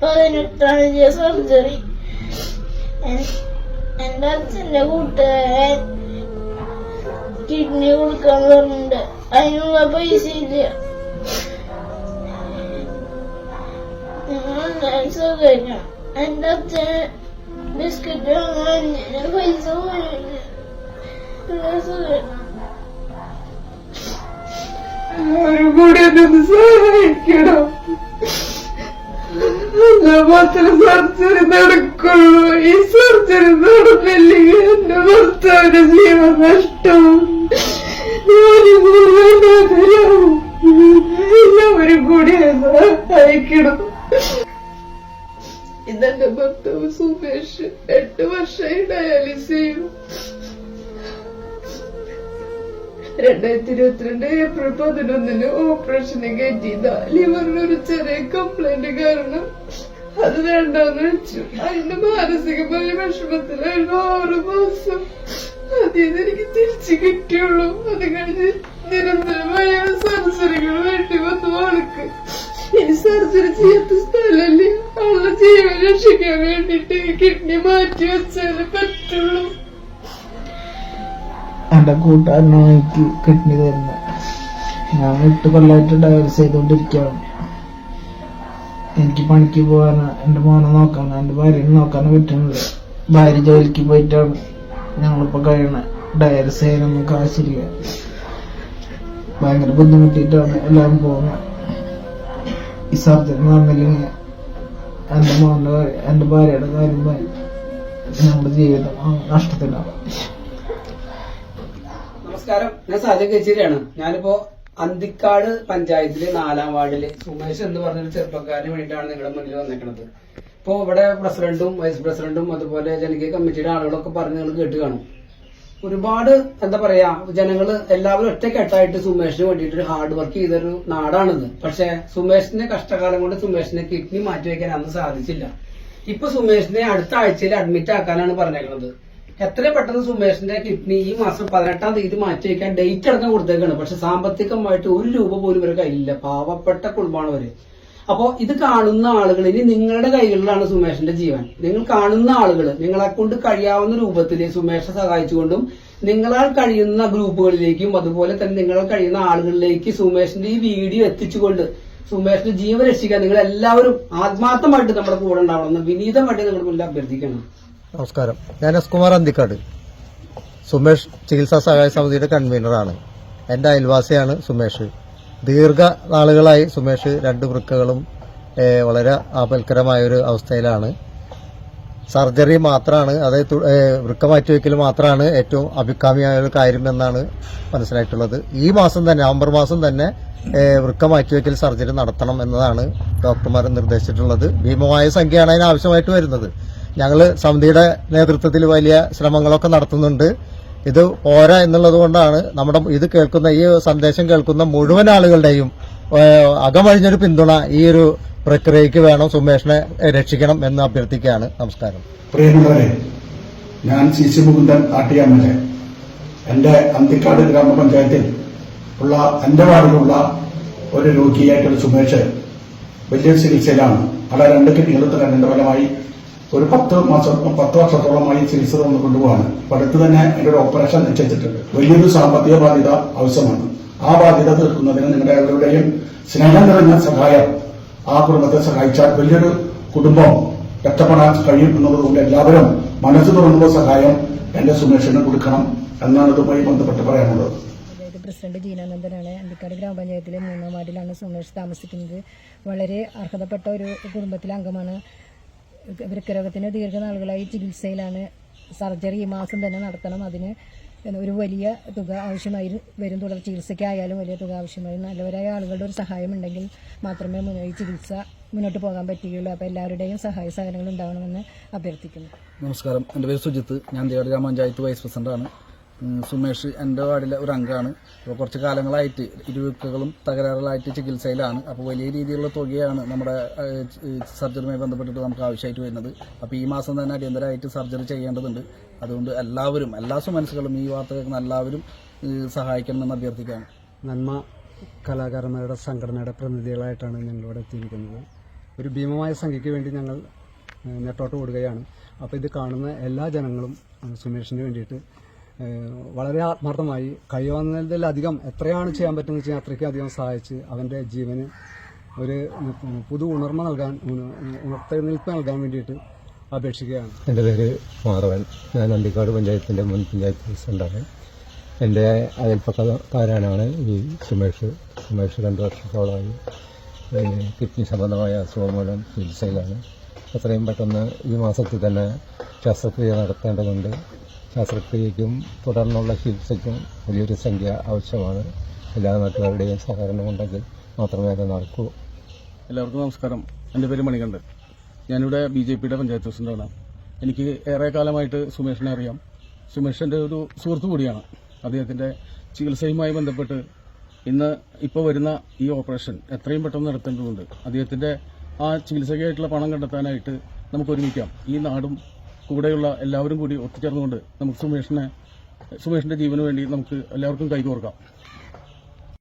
പതിനെട്ടാം തീയതി സർജറി എന്റെ അച്ഛന്റെ കൂട്ടുകാരൻ കിഡ്നി കൊടുക്കാൻ പറഞ്ഞിട്ടുണ്ട്. അതിനുള്ള പൈസ ഇല്ല. നിങ്ങളെല്ലാവരും സൗകര്യം എന്റെ അച്ഛൻ ബിസ്ക്കറ്റ് വാങ്ങാൻ പൈസ പോയില്ല ഒരു കൂടി സഹായിക്കണം. എന്നാ മാത്രം സർജറി നടക്കുള്ളൂ ഈ സർജറി നടന്നില്ലെങ്കിൽ എന്റെ ഭർത്താവിന്റെ ജീവൻ നഷ്ടവും എല്ലാവരും കൂടി അയക്കണം ഇതെന്റെ ഭർത്താവ് സുമേഷ് എട്ട് വർഷമായി ഡയാലിസ് ചെയ്യും. രണ്ടായിരത്തി ഇരുപത്തിരണ്ട് ഏപ്രിൽ പതിനൊന്നിന് ഓപ്പറേഷന് കയറ്റിയതാ ലിവറിന് ഒരു ചെറിയ കാരണം അത് വേണ്ടെന്ന് വെച്ചു. അതിന്റെ മാനസികമായ വിഷമത്തിലായിരുന്നു ആറു മാസം. അതിന്ന് എനിക്ക് തിരിച്ചു കിട്ടിയുള്ളൂ. അത് കഴിഞ്ഞ് നിരന്തരമായ സർജറികൾ വേണ്ടി വന്നു ആൾക്ക്. ഇനി സർജറി ചെയ്യാത്ത സ്ഥലല്ലേ ആളുടെ ജീവൻ രക്ഷിക്കാൻ വേണ്ടിട്ട് കിഡ്നി മാറ്റി വെച്ചാലേ പറ്റുള്ളൂ. എന്റെ കൂട്ടുകാരനാണ് എനിക്ക് കിഡ്നി തരുന്നത്. ഞാൻ എട്ട് കൊല്ലമായിട്ട് ഡയാലിസ് ചെയ്തുകൊണ്ടിരിക്കുകയാണ്. എനിക്ക് പണിക്ക് പോകാനോ എന്റെ മോനെ നോക്കാനോ എന്റെ ഭാര്യനെ നോക്കാനോ പറ്റുന്നില്ല ഭാര്യ ജോലിക്ക് പോയിട്ടാണ് ഞങ്ങളിപ്പോ കഴിയണ. ഡയറി ചെയ്യാനൊന്നും കാശില്ല. ഭയങ്കര ബുദ്ധിമുട്ടിയിട്ടാണ് എല്ലാം പോകുന്നത് ഈ സർജറി നടന്നില്ലെങ്കിൽ എന്റെ മോന്റെ എന്റെ ഭാര്യയുടെ കാര്യം ഞങ്ങളുടെ ജീവിതം നഷ്ടത്തിലാവും നമസ്കാരം. ഞാൻ സാജ കച്ചേരിയാണ് ഞാനിപ്പോ അന്തിക്കാട് പഞ്ചായത്തിലെ നാലാം വാർഡിൽ സുമേഷ് എന്ന് പറഞ്ഞൊരു ചെറുപ്പക്കാരന് വേണ്ടിയിട്ടാണ് നിങ്ങളുടെ മുന്നിൽ വന്നിരിക്കുന്നത്. ഇപ്പോ ഇവിടെ പ്രസിഡന്റും വൈസ് പ്രസിഡന്റും അതുപോലെ ജനകീയ കമ്മിറ്റിയുടെ ആളുകളൊക്കെ പറഞ്ഞ് നിങ്ങൾ കേട്ട് കാണും. ഒരുപാട് എന്താ പറയാ ജനങ്ങൾ എല്ലാവരും ഒറ്റക്കെട്ടായിട്ട് സുമേഷിന് വേണ്ടിയിട്ട് ഒരു ഹാർഡ് വർക്ക് ചെയ്തൊരു നാടാണിത്. പക്ഷെ സുമേഷിന്റെ കഷ്ടകാലം കൊണ്ട് സുമേഷിനെ കിഡ്നി മാറ്റിവെക്കാൻ അന്ന് സാധിച്ചില്ല. ഇപ്പൊ സുമേഷിനെ അടുത്ത ആഴ്ചയിൽ അഡ്മിറ്റ് ആക്കാനാണ് പറഞ്ഞേക്കുന്നത്. എത്രയും പെട്ടെന്ന് സുമേഷിന്റെ കിഡ്നി ഈ മാസം പതിനെട്ടാം തീയതി മാറ്റി വയ്ക്കാൻ ഡേറ്റ് അടക്കം കൊടുത്തേക്കാണ്. പക്ഷെ സാമ്പത്തികമായിട്ട് ഒരു രൂപ പോലും ഇവരുടെ കയ്യിലില്ല. പാവപ്പെട്ട കുടുംബമാണ് അവർ അപ്പോ ഇത് കാണുന്ന ആളുകൾ ഇനി നിങ്ങളുടെ കൈകളിലാണ് സുമേഷിന്റെ ജീവൻ. നിങ്ങൾ കാണുന്ന ആളുകൾ നിങ്ങളെ കൊണ്ട് കഴിയാവുന്ന രൂപത്തിൽ സുമേഷെ സഹായിച്ചുകൊണ്ടും നിങ്ങളാൽ കഴിയുന്ന ഗ്രൂപ്പുകളിലേക്കും അതുപോലെ തന്നെ നിങ്ങളാൽ കഴിയുന്ന ആളുകളിലേക്ക് സുമേഷിന്റെ ഈ വീഡിയോ എത്തിച്ചുകൊണ്ട് സുമേഷിന്റെ ജീവൻ രക്ഷിക്കാൻ നിങ്ങൾ എല്ലാവരും ആത്മാർത്ഥമായിട്ട് നമ്മുടെ കൂടെ ഉണ്ടാവണം. വിനീതമായിട്ട് നിങ്ങളുടെ മുന്നിൽ അഭ്യർത്ഥിക്കണം. നമസ്കാരം. ഞാൻ എസ് കുമാർ അന്തിക്കാട്. സുമേഷ് ചികിത്സാ സഹായ സമിതിയുടെ കൺവീനറാണ് എന്റെ അയൽവാസിയാണ് സുമേഷ്. ദീർഘ നാളുകളായി സുമേഷ് രണ്ട് വൃക്കകളും വളരെ ആപൽക്കരമായ ഒരു അവസ്ഥയിലാണ്. സർജറി മാത്രമാണ് അതായത് വൃക്ക മാറ്റിവെക്കൽ മാത്രമാണ് ഏറ്റവും അഭികാമ്യമായ ഒരു കാര്യം എന്നാണ് മനസ്സിലായിട്ടുള്ളത്. ഈ മാസം തന്നെ നവംബർ മാസം തന്നെ വൃക്ക മാറ്റിവെക്കൽ സർജറി നടത്തണം എന്നതാണ് ഡോക്ടർമാർ നിർദ്ദേശിച്ചിട്ടുള്ളത്. ഭീമമായ സംഖ്യയാണ് അതിന് ആവശ്യമായിട്ട് വരുന്നത്. ഞങ്ങൾ സമിതിയുടെ നേതൃത്വത്തിൽ വലിയ ശ്രമങ്ങളൊക്കെ നടത്തുന്നുണ്ട്. ഇത് പോരാ എന്നുള്ളതുകൊണ്ടാണ് നമ്മുടെ ഇത് കേൾക്കുന്ന ഈ സന്ദേശം കേൾക്കുന്ന മുഴുവൻ ആളുകളുടെയും അകമഴിഞ്ഞൊരു പിന്തുണ ഈ ഒരു പ്രക്രിയക്ക് വേണം സുമേഷിനെ രക്ഷിക്കണം എന്ന് അഭ്യർത്ഥിക്കുകയാണ്. നമസ്കാരം. ഞാൻ സി മുകുന്ദൻ നാട്ടിയാമലെ എന്റെ അന്തിക്കാട് ഗ്രാമപഞ്ചായത്തിൽ ഉള്ള എന്റെ വാർഡിലുള്ള ഒരു രോഗിയായിട്ടൊരു സുമേഷ് വലിയ ചികിത്സയിലാണ്. അവിടെ രണ്ട് കിഡ്നികളും തരേണ്ട ഫലമായി ഒരു പത്ത് മാസം പത്ത് വർഷത്തോളമായി ചികിത്സ തന്നു കൊണ്ടുപോവാണ്. അപ്പൊ അടുത്ത് തന്നെ എന്റെ ഒരു ഓപ്പറേഷൻ നിശ്ചയിച്ചിട്ടുണ്ട്. വലിയൊരു സാമ്പത്തിക ബാധ്യത ആവശ്യമാണ്. ആ ബാധ്യത തീർക്കുന്നതിന് നിങ്ങളുടെ എല്ലാവരുടെയും സ്നേഹം നിറഞ്ഞ സഹായം ആ കുടുംബത്തെ സഹായിച്ചാൽ വലിയൊരു കുടുംബം രക്ഷപ്പെടാൻ കഴിയും എന്നുള്ളതുകൊണ്ട് എല്ലാവരും മനസ്സ് തുറന്നുള്ള സഹായം എന്റെ സുമേഷിന് കൊടുക്കണം എന്നാണ് ഇതുമായി ബന്ധപ്പെട്ട് പറയാനുള്ളത്. പ്രസിഡന്റ് ജീനാനന്ദനാണ്. അന്തിക്കാട് ഗ്രാമപഞ്ചായത്തിലെ മൂന്നാം വാർഡിലാണ് സുമേഷ് താമസിക്കുന്നത്. വളരെ അർഹതപ്പെട്ട ഒരു കുടുംബത്തിലെ അംഗമാണ് വൃക്കരോഗത്തിന് ദീർഘനാളുകളായി ചികിത്സയിലാണ്. സർജറി ഈ മാസം തന്നെ നടത്തണം. അതിന് ഒരു വലിയ തുക ആവശ്യമായി വരും. തുടർ ചികിത്സയ്ക്കായാലും വലിയ തുക ആവശ്യമായി. നല്ലവരായ ആളുകളുടെ ഒരു സഹായം ഉണ്ടെങ്കിൽ മാത്രമേ ഈ ചികിത്സ മുന്നോട്ട് പോകാൻ പറ്റുകയുള്ളൂ. അപ്പോൾ എല്ലാവരുടെയും സഹായ സഹകരണങ്ങൾ ഉണ്ടാവണമെന്ന് അഭ്യർത്ഥിക്കുന്നു. നമസ്കാരം. എന്റെ പേര് സുജിത്ത്. ഞാൻ ദേവട് ഗ്രാമപഞ്ചായത്ത് വൈസ് പ്രസിഡന്റാണ് സുമേഷ് എന്റെ വാർഡിലെ ഒരു അംഗമാണ്. അപ്പോൾ കുറച്ച് കാലങ്ങളായിട്ട് ഇരുവൃക്കകളും തകരാറുകളായിട്ട് ചികിത്സയിലാണ്. അപ്പോൾ വലിയ രീതിയിലുള്ള തുകയാണ് നമ്മുടെ സർജറിയുമായി ബന്ധപ്പെട്ടിട്ട് നമുക്ക് ആവശ്യമായിട്ട് വരുന്നത്. അപ്പോൾ ഈ മാസം തന്നെ അടിയന്തരമായിട്ട് സർജറി ചെയ്യേണ്ടതുണ്ട്. അതുകൊണ്ട് എല്ലാവരും എല്ലാ സുമനസ്സുകളും ഈ വാർത്ത കേൾക്കുന്ന എല്ലാവരും സഹായിക്കണമെന്ന് അഭ്യർത്ഥിക്കുകയാണ്. നന്മ കലാകാരന്മാരുടെ സംഘടനയുടെ പ്രതിനിധികളായിട്ടാണ് ഞങ്ങളിവിടെ എത്തിയിരിക്കുന്നത്. ഒരു ഭീമമായ സംഖ്യയ്ക്ക് വേണ്ടി ഞങ്ങൾ നെട്ടോട്ട് ഓടുകയാണ്. അപ്പോൾ ഇത് കാണുന്ന എല്ലാ ജനങ്ങളും സുമേഷിന് വേണ്ടിയിട്ട് വളരെ ആത്മാർത്ഥമായി കഴിയാവുന്നതിലധികം എത്രയാണ് ചെയ്യാൻ പറ്റുന്നത് വെച്ചാൽ അധികം സഹായിച്ച് അവന്റെ ജീവന് ഒരു പുതു ഉണർമ്മ നൽകാൻ ഉണ- ഉണർത്തെഴുന്നേൽപ്പ് നൽകാൻ വേണ്ടിയിട്ട് അപേക്ഷിക്കുകയാണ്. എന്റെ പേര് മാധവൻ. ഞാൻ അന്തിക്കാട് പഞ്ചായത്തിന്റെ മുൻ പഞ്ചായത്ത് പ്രസിഡന്റാണ് എന്റെ അയൽപ്പക്കാരനാണ് ഈ സുമേഷ്. സുമേഷ് രണ്ട് വർഷത്തോളമായി കിഡ്നി സംബന്ധമായ അസുഖം മൂലം ചികിത്സയിലാണ്. എത്രയും പെട്ടെന്ന് ഈ മാസത്തിൽ തന്നെ ശസ്ത്രക്രിയ നടത്തേണ്ടതുണ്ട്. ശസ്ത്രക്രിയയ്ക്കും തുടർന്നുള്ള ചികിത്സയ്ക്കും വലിയൊരു സംഖ്യ ആവശ്യമാണ്. എല്ലാ നാട്ടുകാരുടെയും സഹകരണമുണ്ടെങ്കിൽ മാത്രമേ അത് നടക്കൂ. എല്ലാവർക്കും നമസ്കാരം. എന്റെ പേര് മണികണ്ഠൻ. ഞാനിവിടെ ബി ജെ പിയുടെ പഞ്ചായത്ത് പ്രസിഡന്റാണ്. എനിക്ക് ഏറെ കാലമായിട്ട് സുമേഷിനെ അറിയാം. സുമേഷിന്റെ ഒരു സുഹൃത്തു കൂടിയാണ്. അദ്ദേഹത്തിന്റെ ചികിത്സയുമായി ബന്ധപ്പെട്ട് ഇന്ന് ഇപ്പോൾ വരുന്ന ഈ ഓപ്പറേഷൻ എത്രയും പെട്ടെന്ന് നടത്തേണ്ടതുണ്ട്. അദ്ദേഹത്തിന്റെ ആ ചികിത്സയ്ക്കായിട്ടുള്ള പണം കണ്ടെത്താനായിട്ട് നമുക്ക് ഒരുമിക്കാം. ഈ നാടും കൂടെയുള്ള എല്ലാവരും കൂടി ഒത്തുചേർന്നുകൊണ്ട് നമുക്ക് സുമേഷിനെ സുമേഷിന്റെ ജീവന് വേണ്ടി നമുക്ക് എല്ലാവർക്കും കൈകോർക്കാം.